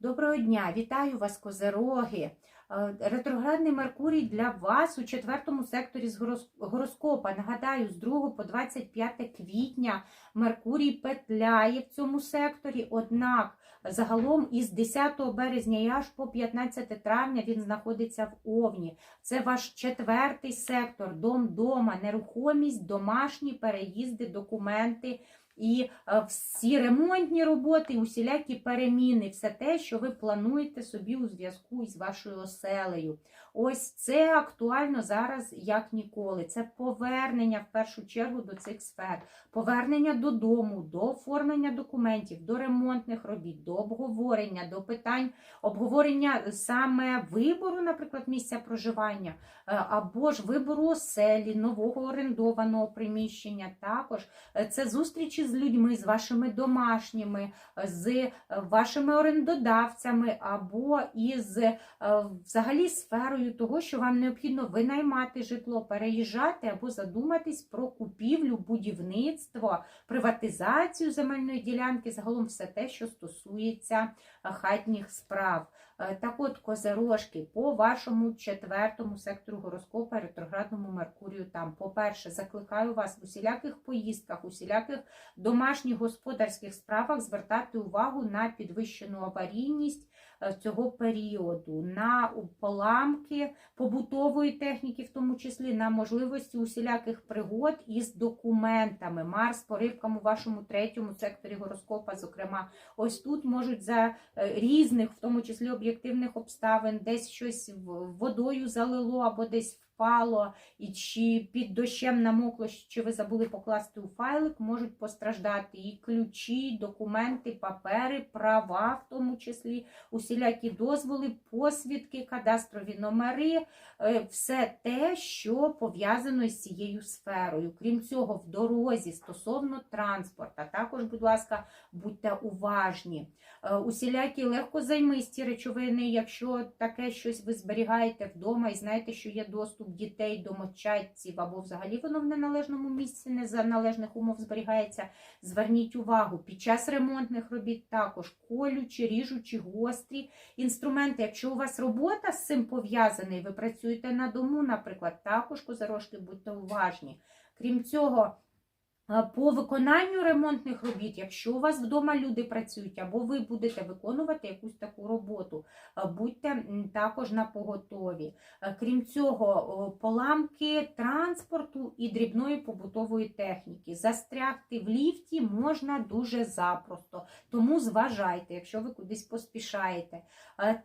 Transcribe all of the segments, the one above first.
Доброго дня, вітаю вас, козероги. Е, Ретроградний Меркурій для вас у четвертому секторі з гороскопа. Нагадаю, з 2 по 25 квітня Меркурій петляє в цьому секторі. Однак загалом із 10 березня і аж по 15 травня він знаходиться в Овні. Це ваш четвертий сектор, дом дома, нерухомість, домашні переїзди, документи. І е, всі ремонтні роботи, усілякі переміни, все те, що ви плануєте собі у зв'язку із вашою оселею. Ось це актуально зараз як ніколи. Це повернення в першу чергу до цих сфер, повернення додому, до оформлення документів, до ремонтних робіт, до обговорення, до питань обговорення саме вибору, наприклад, місця проживання, е, або ж вибору оселі, нового орендованого приміщення. Також Е, це зустрічі з людьми, з вашими домашніми, е, з е, вашими орендодавцями, або із е, взагалі сферою того, що вам необхідно винаймати житло, переїжджати або задуматись про купівлю, будівництво, приватизацію земельної ділянки, загалом все те, що стосується хатніх справ. Е, Так от, козерожки, по вашому четвертому сектору гороскопа ретроградному Меркурію там, по-перше, закликаю вас в усіляких поїздках, усіляких домашніх господарських справах звертати увагу на підвищену аварійність цього періоду, на поламки побутової техніки, в тому числі на можливості усіляких пригод із документами. Марс по рибкам у вашому третьому секторі гороскопа, зокрема, ось тут можуть за е, різних, в тому числі об'єктивних обставин, десь щось водою залило або десь впало, і чи під дощем намокло, чи ви забули покласти у файлик, можуть постраждати і ключі, документи, папери, права, в тому числі, усілякі дозволи, посвідки, кадастрові номери, е, все те, що пов'язано з цією сферою. Крім цього, в дорозі стосовно транспорта, також, будь ласка, будьте уважні. Е, Усілякі легкозаймисті речовини, якщо таке щось ви зберігаєте вдома і знаєте, що є доступ дітей, домочадців, або взагалі воно в неналежному місці, не за належних умов зберігається, зверніть увагу. Під час ремонтних робіт також колючі, ріжучі, гострі інструменти. Якщо у вас робота з цим пов'язана, і ви працюєте на дому, наприклад, також козорожки, будьте уважні. Крім цього, по виконанню ремонтних робіт, якщо у вас вдома люди працюють, або ви будете виконувати якусь таку роботу, будьте також на поготові. Крім цього, поламки транспорту і дрібної побутової техніки. Застрягти в ліфті можна дуже запросто, тому зважайте, якщо ви кудись поспішаєте.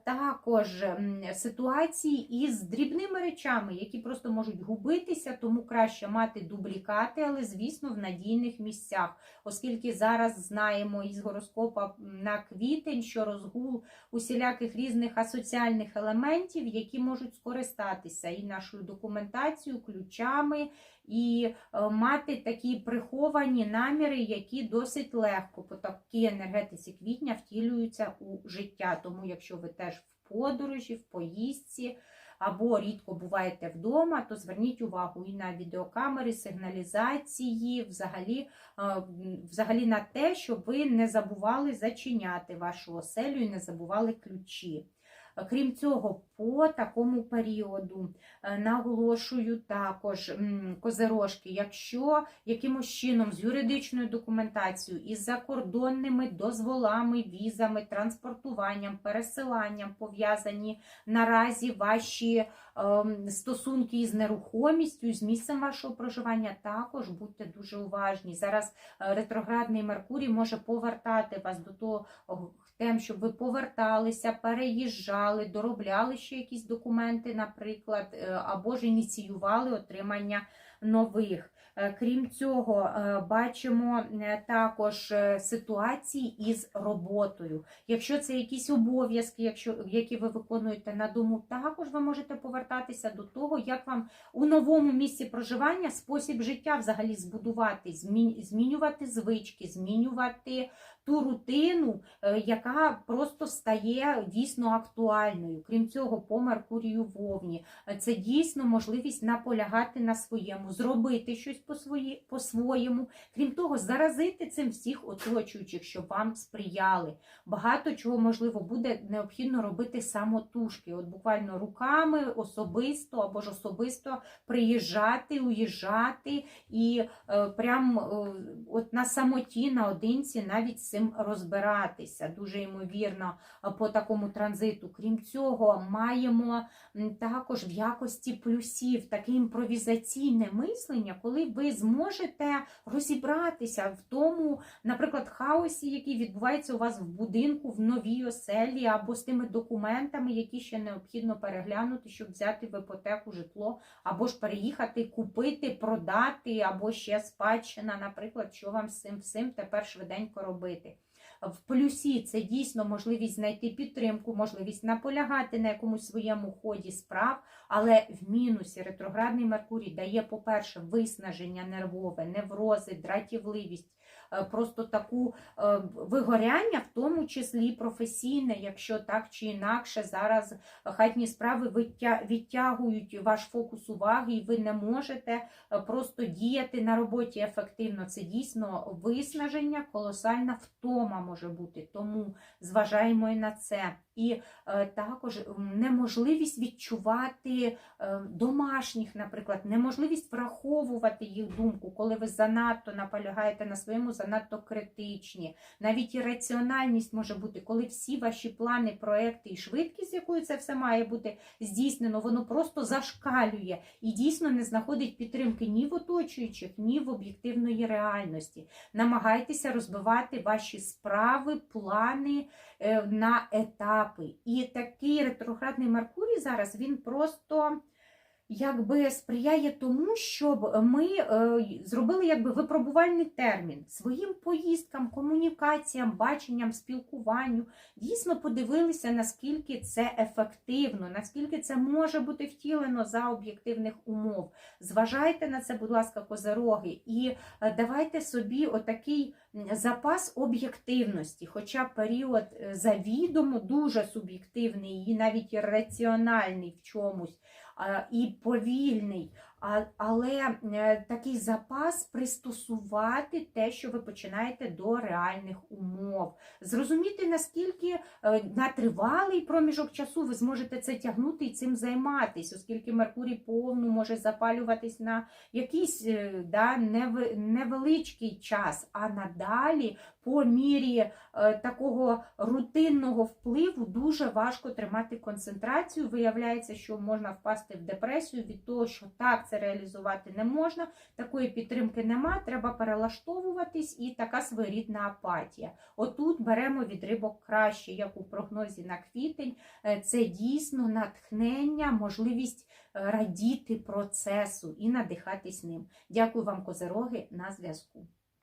Також ситуації із дрібними речами, які просто можуть губитися, тому краще мати дублікати, але, звісно, в надійних місцях, оскільки зараз знаємо із гороскопа на квітень, що розгул усіляких різних асоціальних елементів, які можуть скористатися і нашою документацією, ключами, і е, мати такі приховані наміри, які досить легко по такій енергетиці квітня втілюються у життя. Тому, якщо ви теж в подорожі, в поїздці, або рідко буваєте вдома, то зверніть увагу і на відеокамери, сигналізації, взагалі, е, взагалі на те, щоб ви не забували зачиняти вашу оселю і не забували ключі. Крім цього, по такому періоду е, наголошую також козирожки, якщо якимось чином з юридичною документацією із закордонними дозволами, візами, транспортуванням, пересиланням пов'язані наразі ваші ем, стосунки із нерухомістю, з місцем вашого проживання, також будьте дуже уважні. Зараз е, ретроградний Меркурій може повертати вас до того тем, щоб ви поверталися, переїжджали, доробляли ще якісь документи, наприклад, е, або ж ініціювали отримання нових. Е, Крім цього, е, бачимо також ситуації із роботою. Якщо це якісь обов'язки, якщо, які ви виконуєте на дому, також ви можете повертатися до того, як вам у новому місці проживання спосіб життя взагалі збудувати, змінювати звички, змінювати ту рутину, е, яка просто стає дійсно актуальною. Крім цього, по Меркурію Вовні е, це дійсно можливість наполягати на своєму, зробити щось по свої- по-своєму. Крім того, заразити цим всіх оточуючих, щоб вам сприяли. Багато чого можливо буде необхідно робити самотужки, от буквально руками, особисто або ж особисто приїжджати, уїжджати і е, прям е, от на самоті, наодинці навіть цим розбиратися. Дуже ймовірно е, по такому транзиту. Крім цього, маємо також в якості плюсів таке імпровізаційне мислення, коли ви зможете розібратися в тому, наприклад, хаосі, який відбувається у вас в будинку, в новій оселі, або з тими документами, які ще необхідно переглянути, щоб взяти в іпотеку житло, або ж переїхати, купити, продати, або ще спадщина, наприклад, що вам з цим всім тепер швиденько робити. В плюсі. Це дійсно можливість знайти підтримку, можливість наполягати на якомусь своєму ході справ, але в мінусі ретроградний Меркурій дає, по-перше, виснаження нервове, неврози, дратівливість, просто таку е, вигоряння, в тому числі професійне, якщо так чи інакше зараз хатні справи відтягують ваш фокус уваги, і ви не можете е, просто діяти на роботі ефективно. Це дійсно виснаження, колосальна втома може бути. Тому зважаємо і на це. І е, також неможливість відчувати е, домашніх, наприклад, неможливість враховувати їх думку, коли ви занадто наполягаєте на своєму, занадто критичні. Навіть і раціональність може бути, коли всі ваші плани, проекти і швидкість, з якою це все має бути здійснено, воно просто зашкалює і дійсно не знаходить підтримки ні в оточуючих, ні в об'єктивної реальності. Намагайтеся розбивати ваші справи, плани е, на етапи. І такий ретроградний Меркурій зараз він просто. Якби сприяє тому, щоб ми е, зробили якби випробувальний термін своїм поїздкам, комунікаціям, баченням, спілкуванню. Дійсно подивилися, наскільки це ефективно, наскільки це може бути втілено за об'єктивних умов. Зважайте на це, будь ласка, козероги, і е, давайте собі отакий запас об'єктивності, хоча період е, завідомо дуже суб'єктивний і навіть раціональний в чомусь і повільний, але е, такий запас пристосувати те, що ви починаєте до реальних умов. Зрозуміти, наскільки е, на тривалий проміжок часу ви зможете це тягнути і цим займатися, оскільки Меркурій повну може запалюватись на якийсь е, да, невеличкий час, а надалі по мірі такого рутинного впливу дуже важко тримати концентрацію. Виявляється, що можна впасти в депресію від того, що так це реалізувати не можна, такої підтримки нема, треба перелаштовуватись і така своєрідна апатія. Отут беремо від рибок краще, як у прогнозі на квітень. Е, Це дійсно натхнення, можливість е, радіти процесу і надихатись ним. Дякую вам, козероги, на зв'язку.